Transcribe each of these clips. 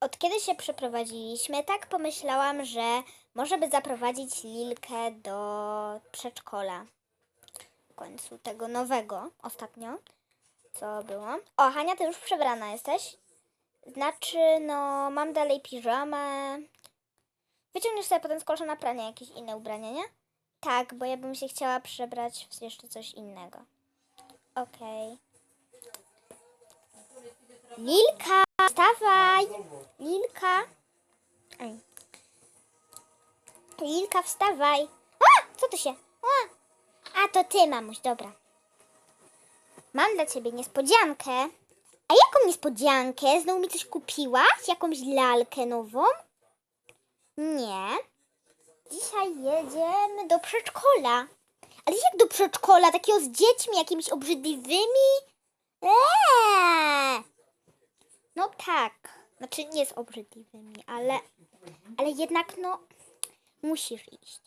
od kiedy się przeprowadziliśmy, tak pomyślałam, że może by zaprowadzić Lilkę do przedszkola. W końcu tego nowego ostatnio. Co było? O, Hania, ty już przebrana jesteś? Znaczy, no, mam dalej piżamę. Wyciągniesz sobie potem z kosza na pranie jakieś inne ubrania, nie? Tak, bo ja bym się chciała przebrać w jeszcze coś innego. Okej. Lilka, wstawaj! Lilka. Lilka, wstawaj. A! Co to się? A! A, to ty, mamuś, dobra. Mam dla ciebie niespodziankę. A jaką niespodziankę? Znowu mi coś kupiłaś? Jakąś lalkę nową? Nie. Dzisiaj jedziemy do przedszkola. Ale jak do przedszkola? Takiego z dziećmi jakimiś obrzydliwymi? Eee! No tak. Znaczy nie z obrzydliwymi, ale, ale jednak no musisz iść.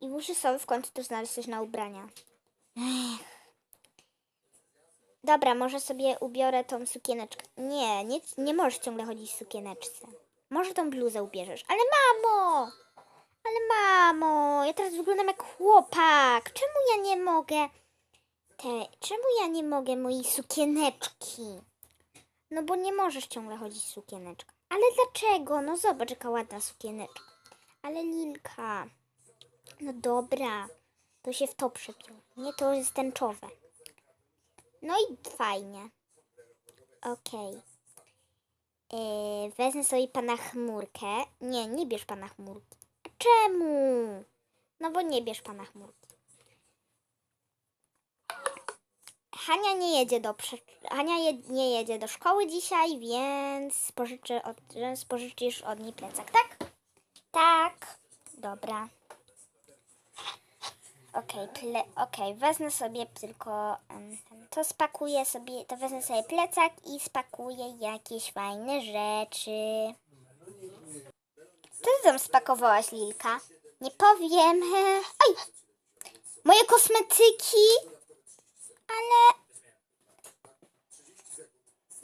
I musisz sobie w końcu też znaleźć coś na ubrania. Ech. Dobra, może sobie ubiorę tą sukieneczkę. Nie, nie, nie możesz ciągle chodzić w sukieneczce. Może tą bluzę ubierzesz. Ale mamo! Ale mamo, ja teraz wyglądam jak chłopak. Czemu ja nie mogę te, czemu ja nie mogę mojej sukieneczki? No bo nie możesz ciągle chodzić w sukieneczkę. Ale dlaczego? No zobacz, jaka ładna sukieneczka. Ale Lilka. No dobra, to się w to przepił. Nie, to jest tęczowe. No i fajnie. Okej. Yy, wezmę sobie pana chmurkę. Nie, nie bierz pana chmurki. Czemu? No bo nie bierz pana chmurki. Hania nie jedzie do. Hania je... nie jedzie do szkoły dzisiaj, więc pożyczę od... więc pożyczysz od niej plecak, tak? Tak. Dobra. Okej, ple... okej, wezmę sobie tylko ten- to spakuję sobie, to wezmę sobie plecak i spakuję jakieś fajne rzeczy. Co ty tam spakowałaś, Lilka? Nie powiem. Oj! Moje kosmetyki! Ale...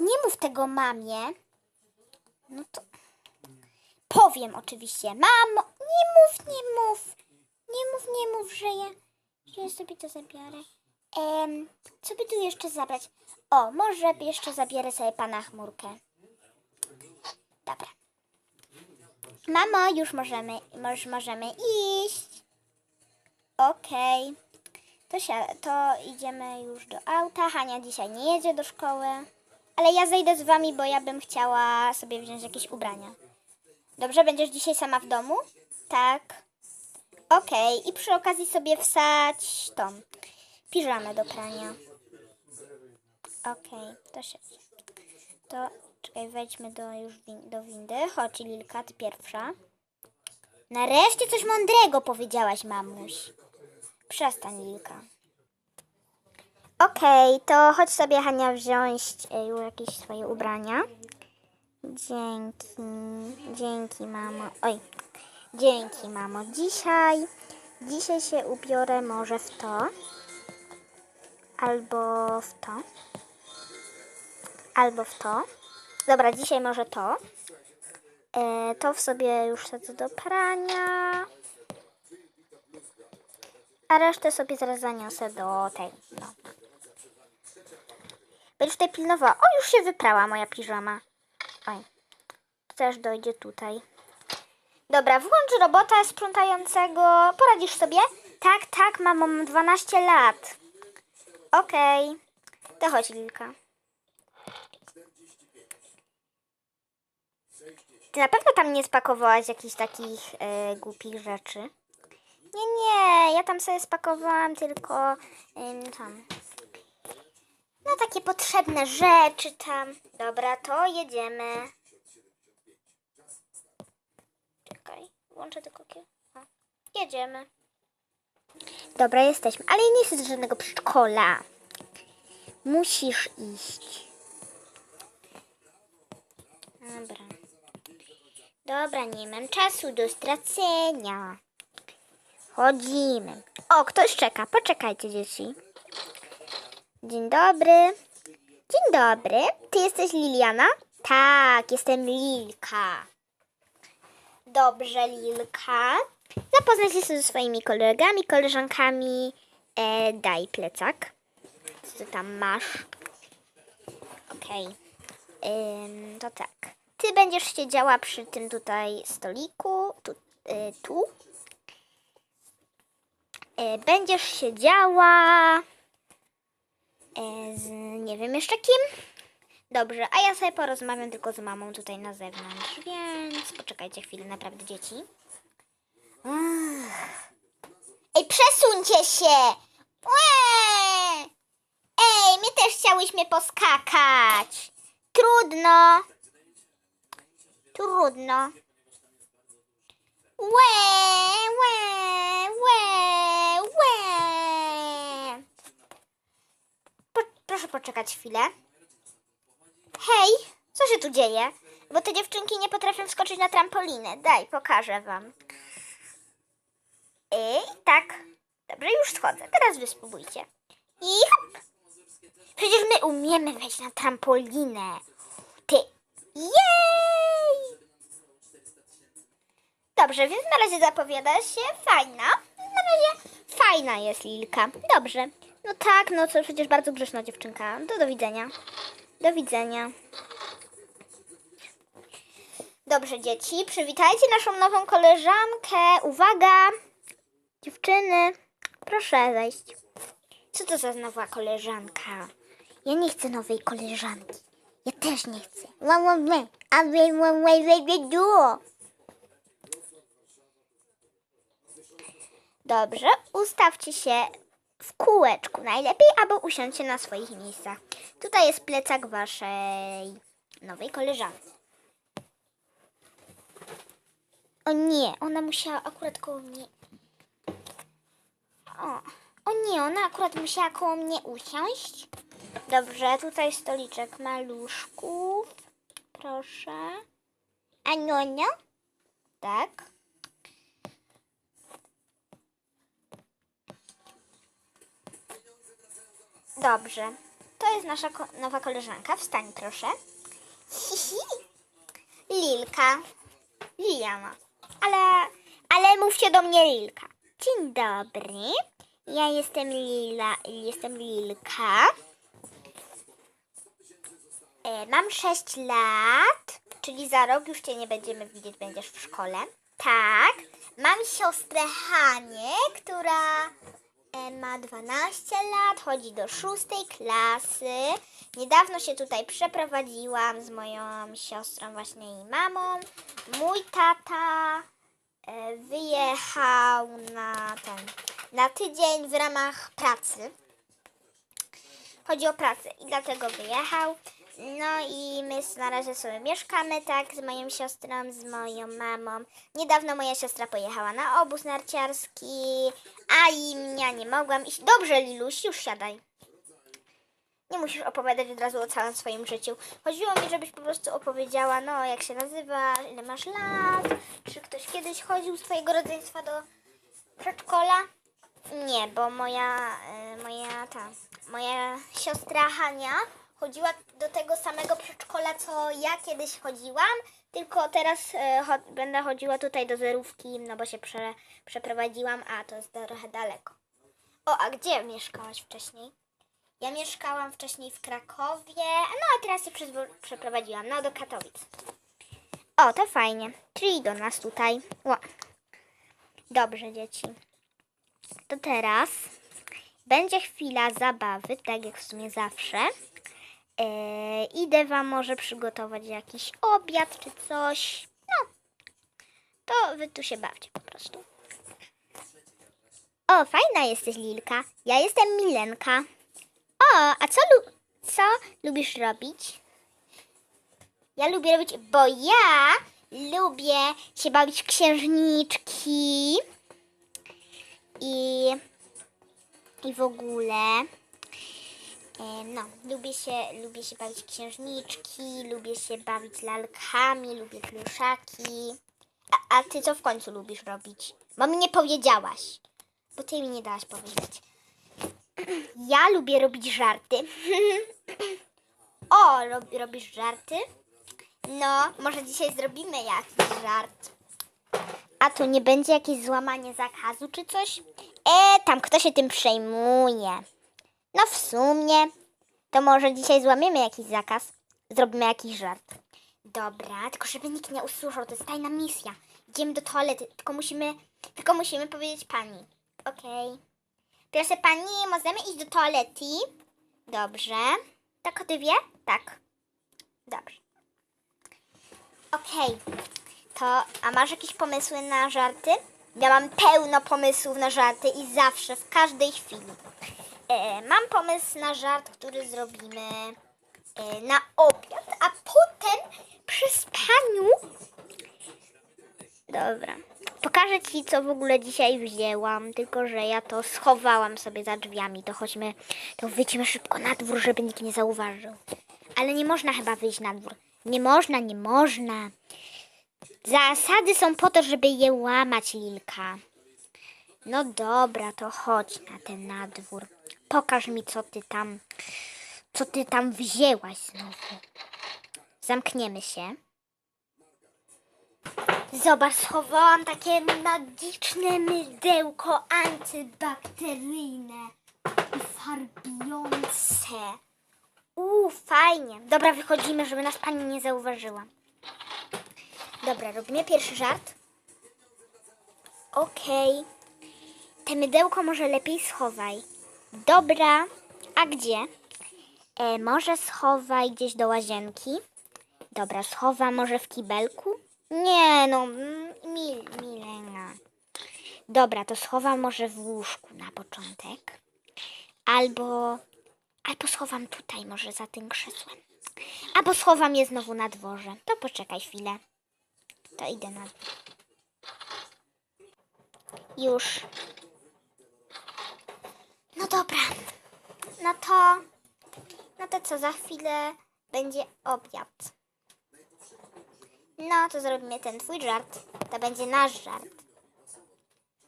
Nie mów tego mamie. No to... Powiem oczywiście. Mamo, nie mów, nie mów. Nie mów, nie mów, że ja, że ja sobie to zabiorę. Em, co by tu jeszcze zabrać? O, może jeszcze zabiorę sobie pana chmurkę. Dobra. Mamo, już możemy, już możemy iść. Okej. To, się, to idziemy już do auta. Hania dzisiaj nie jedzie do szkoły. Ale ja zejdę z wami, bo ja bym chciała sobie wziąć jakieś ubrania. Dobrze, będziesz dzisiaj sama w domu? Tak. Okej, i przy okazji sobie wsadź tą piżamę do prania. Okej, to się. To czekaj, wejdźmy do już win, do windy. Chodź, Lilka, ty pierwsza. Nareszcie coś mądrego powiedziałaś, mamuś. Przestań, Lilka. Okej, to chodź sobie, Hania, wziąć e, już jakieś swoje ubrania. Dzięki, dzięki, mamo. Oj, dzięki, mamo. Dzisiaj, dzisiaj się ubiorę może w to, albo w to, albo w to. Dobra, dzisiaj może to. E, to w sobie już wsadzę do prania. A resztę sobie zaraz zaniosę do tej. No. Będziesz tutaj pilnowała. O, już się wyprała moja piżama. Oj. Też dojdzie tutaj. Dobra, włącz robota sprzątającego. Poradzisz sobie? Tak, tak, mam 12 lat. Okej. To chodź, Lilka. Ty na pewno tam nie spakowałaś jakichś takich e, głupich rzeczy? Nie, nie, ja tam sobie spakowałam tylko em, tam. No takie potrzebne rzeczy tam. Dobra, to jedziemy. Czekaj, włączę tylko kie- o, Jedziemy. Dobra, jesteśmy. Ale nie jesteś żadnego przedszkola. Musisz iść. Dobra. Dobra, nie mam czasu do stracenia. Chodzimy. O, ktoś czeka. Poczekajcie, dzieci. Dzień dobry. Dzień dobry. Ty jesteś Liliana? Tak, jestem Lilka. Dobrze, Lilka. Zapoznaj się ze swoimi kolegami, koleżankami. E, daj plecak. Co ty tam masz? Okej. Ym, to tak. Ty będziesz siedziała przy tym tutaj stoliku. Tu. y, tu. E, będziesz siedziała z nie wiem jeszcze kim. Dobrze, a ja sobie porozmawiam tylko z mamą tutaj na zewnątrz, więc poczekajcie chwilę, naprawdę dzieci. Ej, przesuńcie się! Łe! Ej, my też chciałyśmy poskakać. Trudno. Trudno. Łe, łe, łe, łe. Po, proszę poczekać chwilę. Hej, co się tu dzieje? Bo te dziewczynki nie potrafią wskoczyć na trampolinę. Daj, pokażę wam. I tak. Dobrze, już schodzę. Teraz wy spróbujcie. I hop. Przecież my umiemy wejść na trampolinę. Ty. Jej! Dobrze, więc na razie zapowiada się fajna. Na razie fajna jest Lilka. Dobrze. No tak, no co, przecież bardzo grzeczna dziewczynka. To do widzenia. Do widzenia. Dobrze, dzieci, przywitajcie naszą nową koleżankę. Uwaga! Dziewczyny, proszę wejść. Co to za nowa koleżanka? Ja nie chcę nowej koleżanki. Ja też nie chcę. A duo. Dobrze, ustawcie się w kółeczku najlepiej, albo usiądźcie na swoich miejscach. Tutaj jest plecak waszej nowej koleżanki. O nie, ona musiała akurat koło mnie. O, o nie, ona akurat musiała koło mnie usiąść. Dobrze, tutaj stoliczek maluszków. Proszę. Anionia? Tak. Dobrze. To jest nasza ko- nowa koleżanka. Wstań proszę. Hihi. Lilka. Liliana. Ale, ale mówcie do mnie Lilka. Dzień dobry. Ja jestem Lila, jestem Lilka. E, mam 6 lat, czyli za rok już cię nie będziemy widzieć, będziesz w szkole. Tak. Mam siostrę Hanię, która ma 12 lat, chodzi do szóstej klasy. Niedawno się tutaj przeprowadziłam z moją siostrą właśnie i mamą. Mój tata e, wyjechał na ten, na tydzień w ramach pracy. Chodzi o pracę i dlatego wyjechał. No i my na razie sobie mieszkamy, tak, z moją siostrą, z moją mamą. Niedawno moja siostra pojechała na obóz narciarski, a i ja nie mogłam iść. Dobrze, Liluś, już siadaj. Nie musisz opowiadać od razu o całym swoim życiu. Chodziło mi, żebyś po prostu opowiedziała, no, jak się nazywasz, ile masz lat, czy ktoś kiedyś chodził z twojego rodzeństwa do przedszkola? Nie, bo moja, y, moja ta, moja siostra Hania chodziła do tego samego przedszkola, co ja kiedyś chodziłam, tylko teraz y, cho- będę chodziła tutaj do zerówki, no bo się prze, przeprowadziłam, a to jest trochę daleko. O, a gdzie mieszkałaś wcześniej? Ja mieszkałam wcześniej w Krakowie, no a teraz się przeprowadziłam, no do Katowic. O, to fajnie, czyli do nas tutaj. Dobrze, dzieci. To teraz będzie chwila zabawy, tak jak w sumie zawsze. Eee, idę Wam może przygotować jakiś obiad czy coś. No, to Wy tu się bawcie po prostu. O, fajna jesteś Lilka. Ja jestem Milenka. O, a co, lu- co lubisz robić? Ja lubię robić, bo ja lubię się bawić w księżniczki i, i w ogóle. E, no, lubię się, lubię się bawić księżniczki, lubię się bawić lalkami, lubię pluszaki. A, a ty co w końcu lubisz robić? Bo mi nie powiedziałaś, bo ty mi nie dałaś powiedzieć. Ja lubię robić żarty. o, rob, robisz żarty? No, może dzisiaj zrobimy jakiś żart. A tu nie będzie jakieś złamanie zakazu czy coś? E, tam kto się tym przejmuje? No w sumie, to może dzisiaj złamiemy jakiś zakaz. Zrobimy jakiś żart. Dobra, tylko żeby nikt nie usłyszał, to jest tajna misja. Idziemy do toalety, tylko musimy, tylko musimy powiedzieć pani. Okej. Proszę pani, możemy iść do toalety? Dobrze. Tak ty wie? Tak. Dobrze. Okej. To, a masz jakieś pomysły na żarty? Ja mam pełno pomysłów na żarty i zawsze, w każdej chwili. E, mam pomysł na żart, który zrobimy e, na obiad, a potem przy spaniu. Dobra. Pokażę Ci, co w ogóle dzisiaj wzięłam, tylko że ja to schowałam sobie za drzwiami. To chodźmy, to wyjdźmy szybko na dwór, żeby nikt nie zauważył. Ale nie można chyba wyjść na dwór. Nie można, nie można. Zasady są po to, żeby je łamać, Lilka. No dobra, to chodź na ten nadwór. Pokaż mi, co ty tam, co ty tam wzięłaś znowu. Zamkniemy się. Zobacz, schowałam takie magiczne mydełko antybakteryjne i farbiące. Uuu, fajnie. Dobra, wychodzimy, żeby nas pani nie zauważyła. Dobra, robimy pierwszy żart. Okej. Te mydełko może lepiej schowaj. Dobra. A gdzie? E, może schowaj gdzieś do łazienki. Dobra, schowa może w kibelku? Nie no, mil, Milena. Dobra, to schowam może w łóżku na początek. Albo, albo schowam tutaj może za tym krzesłem. Albo schowam je znowu na dworze. To poczekaj chwilę. To idę na. Już. No dobra. No to, no to co, za chwilę będzie obiad. No, to zrobimy ten twój żart. To będzie nasz żart.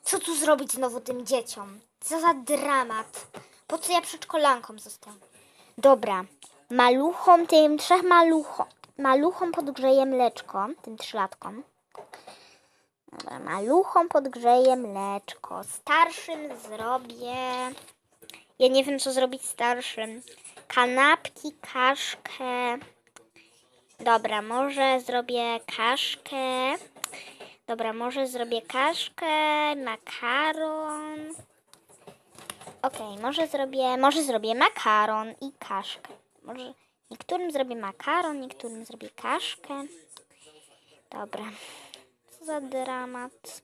Co tu zrobić znowu tym dzieciom? Co za dramat. Po co ja przedszkolanką zostałam? Dobra. Maluchom, tym trzech maluchom. Maluchom podgrzeję mleczko, tym trzylatkom. Maluchom podgrzeję mleczko. Starszym zrobię... Ja nie wiem, co zrobić starszym. Kanapki, kaszkę... Dobra, może zrobię kaszkę. Dobra, może zrobię kaszkę, makaron. Okej, może zrobię, może zrobię makaron i kaszkę. Może niektórym zrobię makaron, niektórym zrobię kaszkę. Dobra. Co za dramat.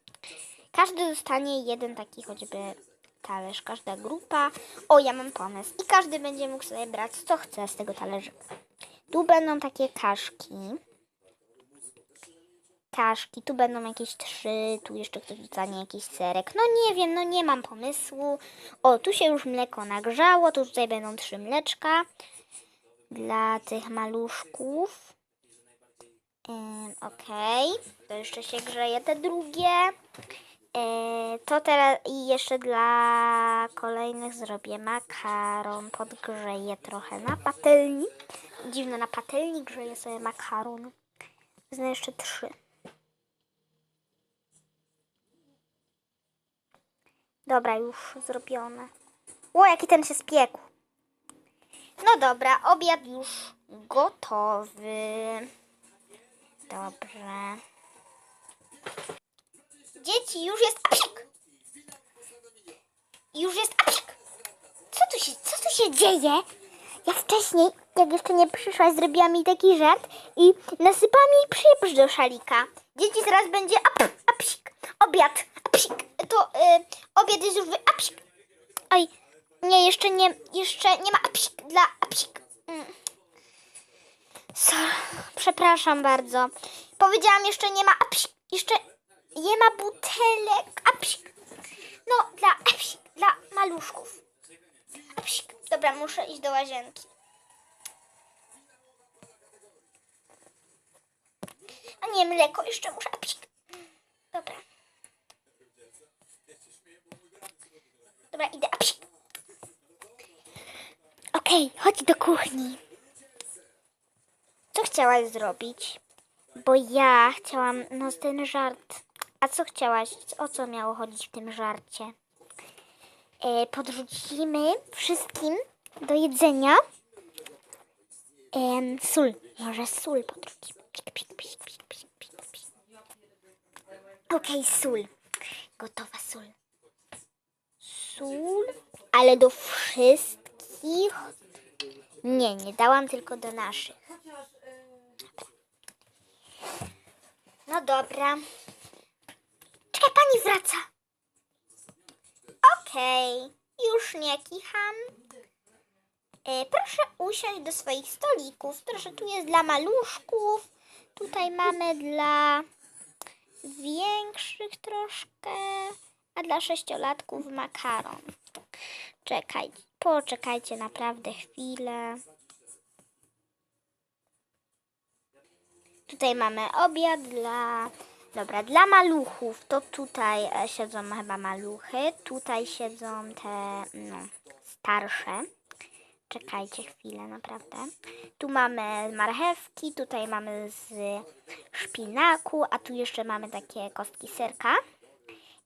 Każdy dostanie jeden taki choćby talerz, każda grupa. O, ja mam pomysł. I każdy będzie mógł sobie brać co chce z tego talerzyka. Tu będą takie kaszki. Kaszki, tu będą jakieś trzy, tu jeszcze ktoś dostanie jakiś serek. No nie wiem, no nie mam pomysłu. O, tu się już mleko nagrzało, to tutaj będą trzy mleczka dla tych maluszków. Ym, Okej, to jeszcze się grzeje te drugie. Yy, to teraz i jeszcze dla kolejnych zrobię makaron. Podgrzeję trochę na patelni. Dziwne, na patelni grzeję sobie makaron. Wezmę jeszcze trzy. Dobra, już zrobione. O, jaki ten się spiekł. No dobra, obiad już gotowy. Dobrze. Dzieci, już jest apsik. Już jest apsik. Co tu się, co tu się dzieje? Ja wcześniej, jak jeszcze nie przyszłaś, zrobiłam mi taki żart i nasypałam jej przyjemność do szalika. Dzieci, zaraz będzie ap, apsik. Obiad, apsik. To y, obiad jest już wy... Apsik. Oj, nie, jeszcze nie, jeszcze nie ma apsik dla apsik. Mm. Przepraszam bardzo. Powiedziałam, jeszcze nie ma apsik. Jeszcze nie ma butelek. Apsik. No, dla apsik, dla maluszków. Apsik. Dobra, muszę iść do łazienki. A nie, mleko, jeszcze muszę apsik. Dobra. Dobra, idę apsik. Okej, chodź do kuchni. Co chciałaś zrobić? Bo ja chciałam, no ten żart. A co chciałaś? O co miało chodzić w tym żarcie? E, podrzucimy wszystkim do jedzenia em, sól. Może sól podrzucimy. Okej, sól. Gotowa sól. Sól, ale do wszystkich? Nie, nie dałam tylko do naszych. No dobra. Pani wraca. Okej, już nie kicham. E, proszę usiąść do swoich stolików. Proszę, tu jest dla maluszków. Tutaj mamy dla większych troszkę, a dla sześciolatków makaron. Czekaj, poczekajcie naprawdę chwilę. Tutaj mamy obiad dla. Dobra, dla maluchów to tutaj e, siedzą chyba maluchy. Tutaj siedzą te no, starsze. Czekajcie chwilę, naprawdę. Tu mamy marchewki, tutaj mamy z szpinaku, a tu jeszcze mamy takie kostki serka.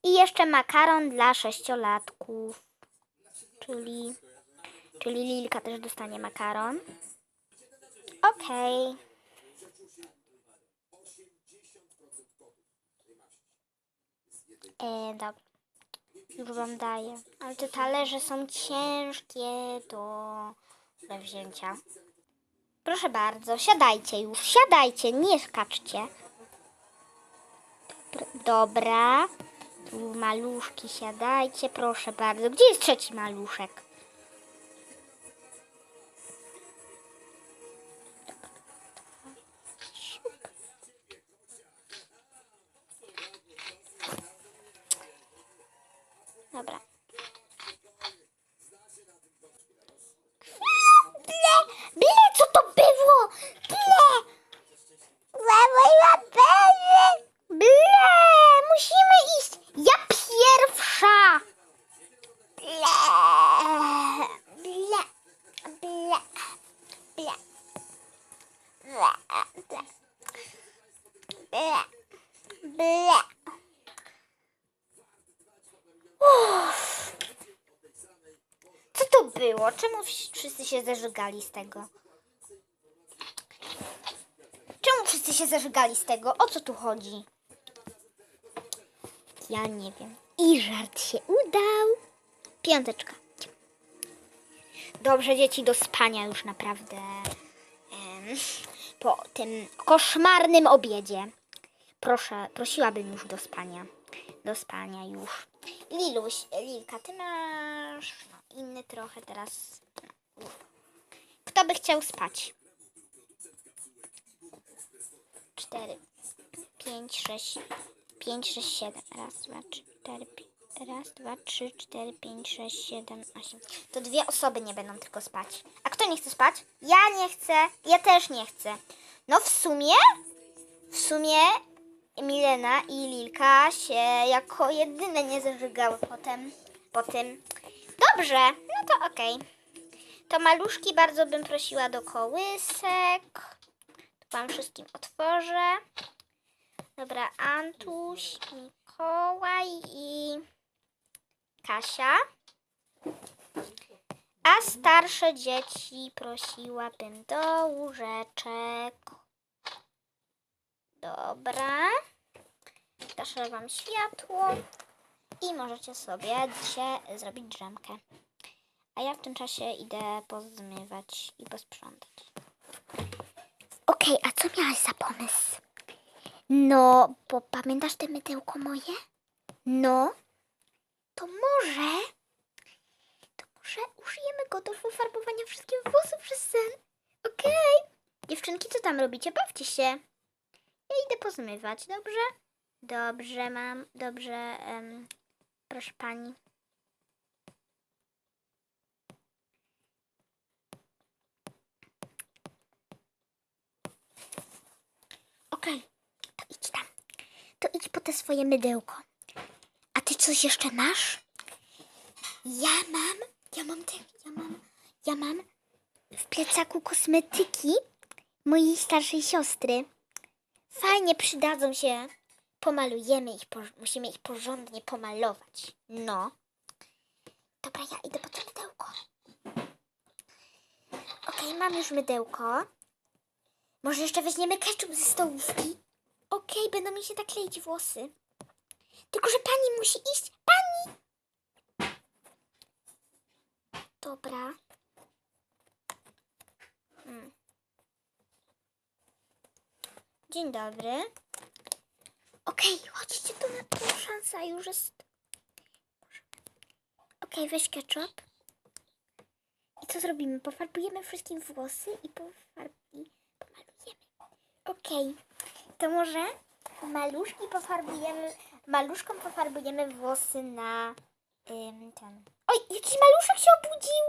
I jeszcze makaron dla sześciolatków. Czyli, czyli Lilka też dostanie makaron. Okej. E, dobra. Wam daję. Ale te talerze są ciężkie do, do wzięcia. Proszę bardzo, siadajcie już, siadajcie, nie skaczcie. Dobra. Tu maluszki, siadajcie, proszę bardzo. Gdzie jest trzeci maluszek? Ble, ble. Uff. Co to było? Czemu wszyscy się zażygali z tego? Czemu wszyscy się zażygali z tego? O co tu chodzi? Ja nie wiem. I żart się udał. Piąteczka. Dobrze, dzieci, do spania już naprawdę. Em, po tym koszmarnym obiedzie. Proszę, prosiłabym już do spania. Do spania już. Liluś, Lilka, ty masz no, inny trochę teraz. Kto by chciał spać? Cztery, pięć, sześć, pięć, sześć, siedem. Raz, dwa, trzy, cztery, pi- raz, dwa, trzy, cztery, pięć, sześć, siedem, osiem. To dwie osoby nie będą tylko spać. A kto nie chce spać? Ja nie chcę, ja też nie chcę. No w sumie, w sumie Milena i Lilka się jako jedyne nie zażygały potem, po tym. Dobrze, no to okej. To maluszki bardzo bym prosiła do kołysek. Tu wam wszystkim otworzę. Dobra, Antuś, Mikołaj i Kasia. A starsze dzieci prosiłabym do łóżeczek. Dobra. Gaszę wam światło i możecie sobie dzisiaj zrobić drzemkę. A ja w tym czasie idę pozmywać i posprzątać. Okej, a co miałaś za pomysł? No, bo pamiętasz te mydełko moje? No, to może, to może użyjemy go do wyfarbowania wszystkich włosów przez sen. Okej. Dziewczynki, co tam robicie? Bawcie się. Ja idę pozmywać, dobrze? Dobrze, mam, dobrze, em, proszę pani. Okej, to idź tam. To idź po te swoje mydełko. Ty coś jeszcze masz? Ja mam, ja mam te, ja mam, ja mam w plecaku kosmetyki mojej starszej siostry. Fajnie przydadzą się. Pomalujemy ich, por- musimy ich porządnie pomalować. No. Dobra, ja idę po to mydełko. Okej, mam już mydełko. Może jeszcze weźmiemy ketchup ze stołówki? Okej, będą mi się tak kleić włosy. Tylko, że pani musi iść. Pani! Dobra. Hmm. Dzień dobry. Okej, chodźcie tu na tą szansa już jest. Okej, weź ketchup. I co zrobimy? Pofarbujemy wszystkim włosy i pofarb... i pomalujemy. Okej, to może maluszki pofarbujemy, maluszkom pofarbujemy włosy na ym, ten. Oj, jakiś maluszek się obudził!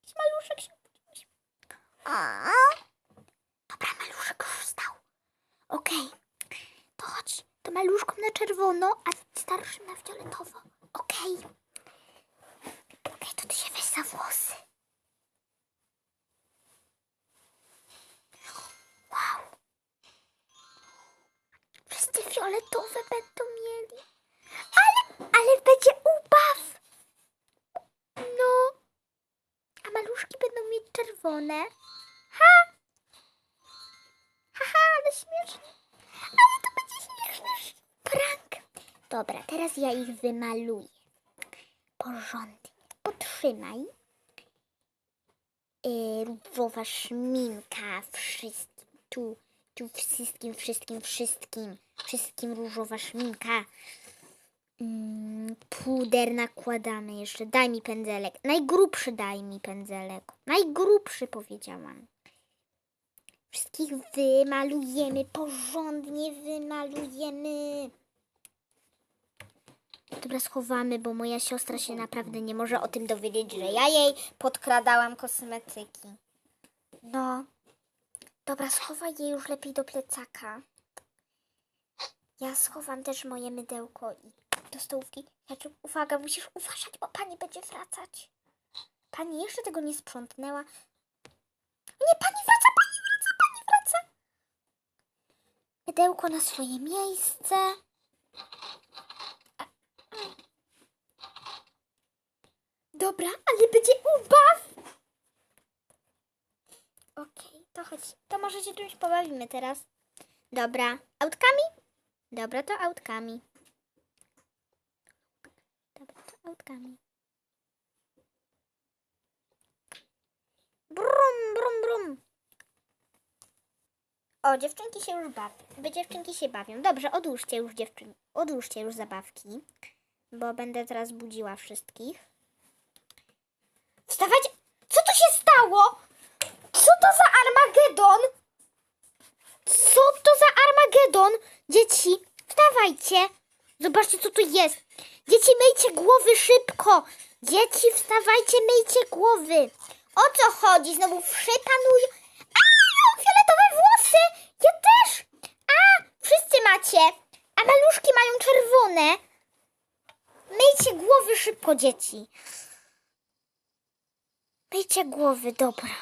Jakiś maluszek się obudził. Dobra, maluszek już wstał. Okej, to chodź, to maluszkom na czerwono, a starszym na fioletowo. Okej. Okej, to ty się weź za włosy. Wow. Wszyscy fioletowe będą mieli. Ale, ale będzie ubaw. No. A maluszki będą mieć czerwone. Ha! Haha, ale śmiesznie. Ale to będzie śmieszny prank. Dobra, teraz ja ich wymaluję. Porządnie. Potrzymaj. Yy, różowa szminka. Wszystkim. Tu, tu wszystkim, wszystkim, wszystkim. Wszystkim różowa szminka. Puder nakładamy jeszcze. Daj mi pędzelek. Najgrubszy daj mi pędzelek. Najgrubszy powiedziałam. Wszystkich wymalujemy, porządnie wymalujemy. Dobra, schowamy, bo moja siostra się naprawdę nie może o tym dowiedzieć, że ja jej podkradałam kosmetyki. No. Dobra, schowaj je już lepiej do plecaka. Ja schowam też moje mydełko i do stołówki. Jaczu, uwaga, musisz uważać, bo pani będzie wracać. Pani jeszcze tego nie sprzątnęła. Nie, pani wraca, pani wraca, pani wraca. Mydełko na swoje miejsce. Dobra, ale będzie ubaw. Okej, to chodź. To może się czymś pobawimy teraz. Dobra, autkami? Dobra, to autkami. To autkami. Brum, brum, brum. O, dziewczynki się już bawią. Wy dziewczynki się bawią. Dobrze, odłóżcie już dziewczyn. Odłóżcie już zabawki, bo będę teraz budziła wszystkich. Wstawać! Co tu się stało? Co to za Armagedon? Co to za Armagedon? Dzieci, wstawajcie. Zobaczcie, co tu jest. Dzieci, myjcie głowy szybko. Dzieci, wstawajcie, myjcie głowy. O co chodzi? Znowu wszy panują. A, fioletowe włosy. Ja też. A, wszyscy macie. A maluszki mają czerwone. Myjcie głowy szybko, dzieci. Myjcie głowy, dobra.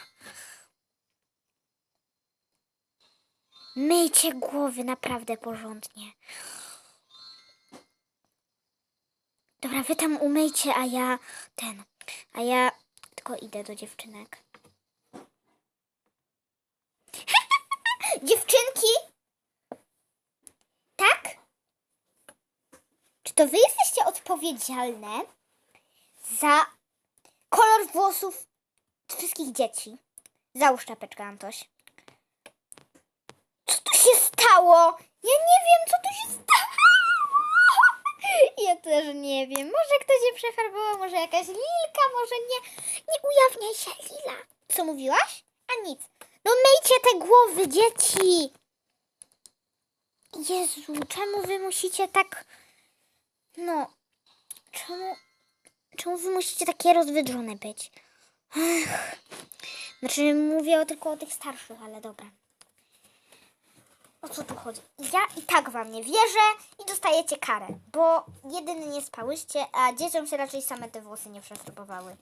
Myjcie głowy naprawdę porządnie. Dobra, wy tam umyjcie, a ja ten. A ja tylko idę do dziewczynek. Dziewczynki? Tak? Czy to wy jesteście odpowiedzialne za kolor włosów wszystkich dzieci? Załóż czapeczkę, Antoś. Co tu się stało? Ja nie wiem, co tu się stało. Ja też nie wiem. Może ktoś się przefarbował, może jakaś lilka, może nie. Nie ujawniaj się, Lila. Co mówiłaś? A nic. No myjcie te głowy, dzieci. Jezu, czemu wy musicie tak... No, czemu... Czemu wy musicie takie rozwydrzone być? Ech. Znaczy, mówię tylko o tych starszych, ale dobra. O co tu chodzi? Ja i tak wam nie wierzę i dostajecie karę, bo jedyny nie spałyście, a dzieciom się raczej same te włosy nie przefarbowały.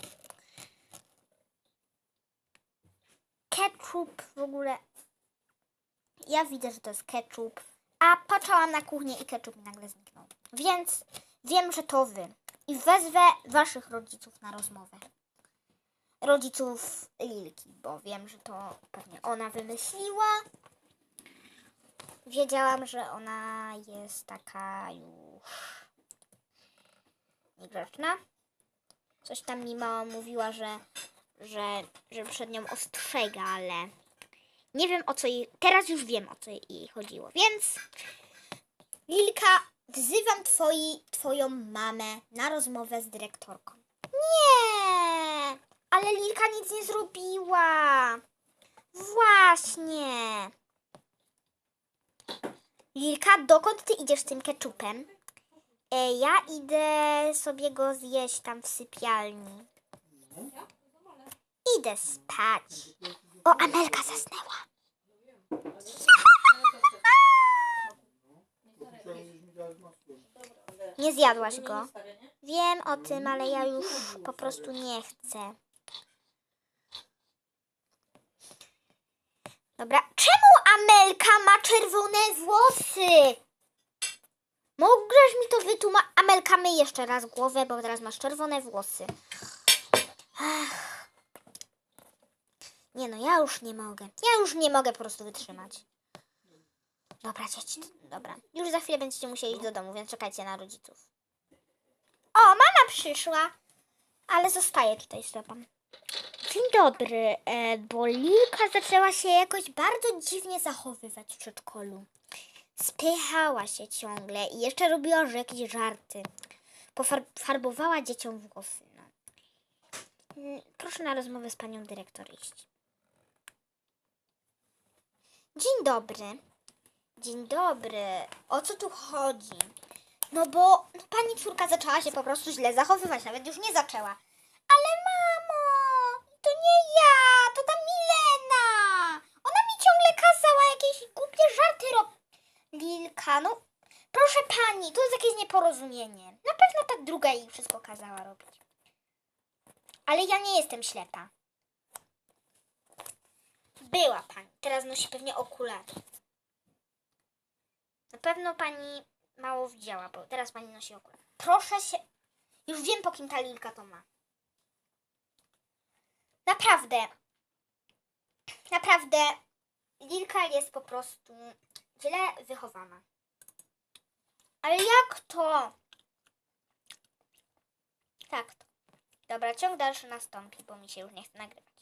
ketchup w ogóle. Ja widzę, że to jest ketchup. A patrzyłam na kuchnię i ketchup mi nagle zniknął. Więc wiem, że to wy. I wezwę waszych rodziców na rozmowę. Rodziców Lilki, bo wiem, że to pewnie ona wymyśliła. Wiedziałam, że ona jest taka już niegrzeczna. Coś tam mi mama mówiła, że, że, że przed nią ostrzega, ale nie wiem o co jej. Teraz już wiem o co jej chodziło. Więc Lilka, wzywam twoi, twoją mamę na rozmowę z dyrektorką. Nie! Ale Lilka nic nie zrobiła. Właśnie. Lilka, dokąd ty idziesz z tym keczupem? E, ja idę sobie go zjeść tam w sypialni. Idę spać. O, Amelka zasnęła. Nie zjadłaś go. Wiem o tym, ale ja już po prostu nie chcę. Dobra, czemu Amelka ma czerwone włosy? Mogłeś mi to wytłumaczyć? Amelka, myj jeszcze raz głowę, bo teraz masz czerwone włosy. Ach. Nie no, ja już nie mogę. Ja już nie mogę po prostu wytrzymać. Dobra, dzieci, dobra. Już za chwilę będziecie musieli iść do domu, więc czekajcie na rodziców. O, mama przyszła, ale zostaje tutaj z tobą. Dzień dobry, e, bo Lilka zaczęła się jakoś bardzo dziwnie zachowywać w przedszkolu. Spychała się ciągle i jeszcze robiła jakieś żarty. Pofarbowała dzieciom włosy. No. Mm, Proszę na rozmowę z panią dyrektor iść. Dzień dobry. Dzień dobry. O co tu chodzi? No bo pani córka zaczęła się po prostu źle zachowywać, nawet już nie zaczęła. Ale mamo, to nie ja, to ta Milena. Ona mi ciągle kazała jakieś głupie żarty robić. No proszę pani, to jest jakieś nieporozumienie. Na pewno ta druga jej wszystko kazała robić. Ale ja nie jestem ślepa. Była pani, teraz nosi pewnie okulary. Na pewno pani mało widziała, bo teraz pani nosi okulary. Proszę się. Już wiem, po kim ta Lilka to ma. Naprawdę. Naprawdę. Lilka jest po prostu źle wychowana. Ale jak to? Tak to. Dobra, ciąg dalszy nastąpi, bo mi się już nie chce nagrywać.